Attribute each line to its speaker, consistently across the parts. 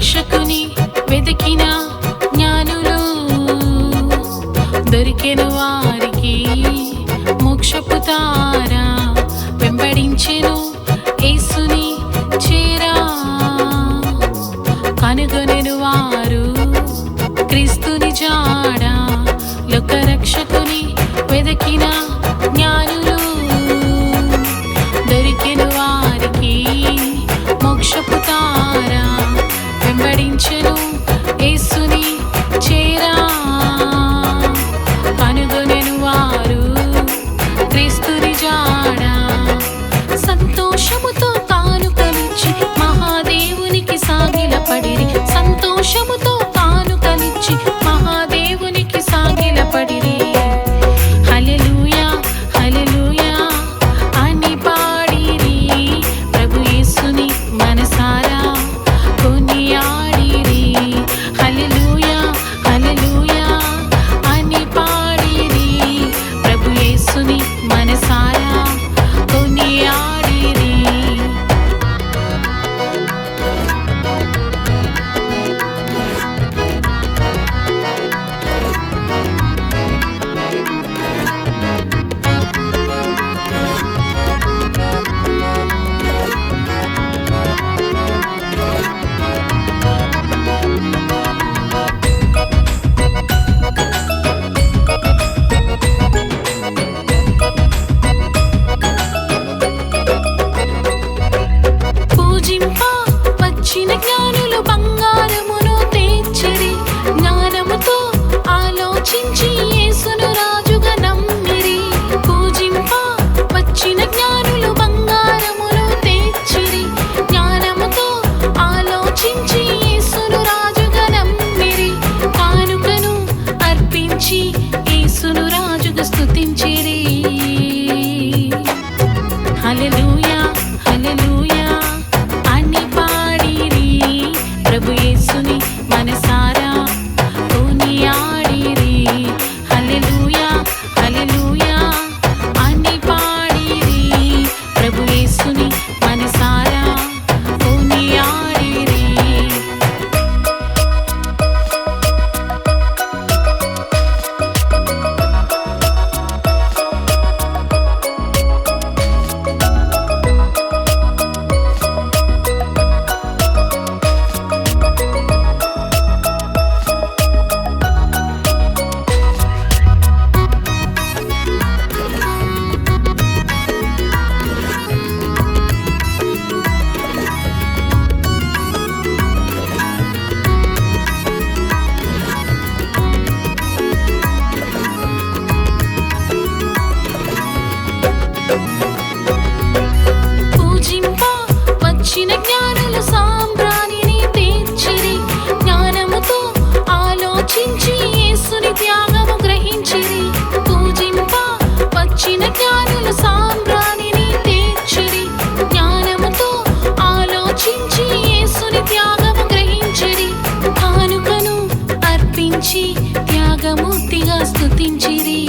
Speaker 1: రక్షకుని వెతికినా Hallelujah. పూజింప వచ్చిన జ్ఞానులు సాంబ్రాణిని జ్ఞానముతో ఆలోచించి గ్రహించిరి. సాంబ్రాణిని జ్ఞానముతో ఆలోచించి అర్పించి త్యాగమూర్తిగా స్తుతించిరి.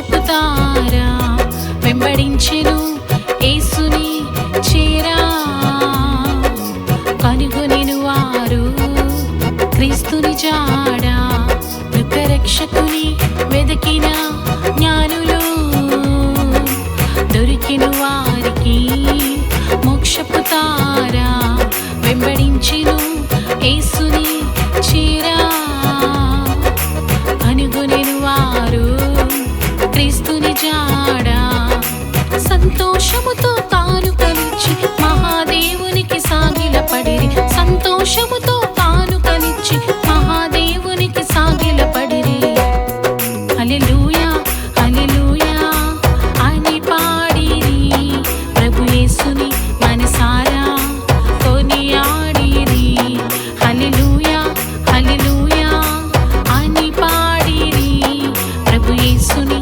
Speaker 1: మోక్షపు తారా వెంబడించెను యేసుని చేరా. కనుగొనిను వారు క్రీస్తుని జాడా లోకరక్షకుని వెతికిన జ్ఞానులు దొరికిన వారికి మోక్షపు తారా. వెంబడించెను యేసు సంతోషముతో తాను కలిచి మహాదేవునికి సాగిల పడిరి. సంతోషముతో తాను కలిచి మహాదేవునికి సాగిల పడిరి. అలెలుయా అలెలుయా అని పాడిరి. ప్రభు యేసుని మనసారా కొనియాడిరి. అలెలుయా అలెలుయా అని పాడిరి. ప్రభు యేసుని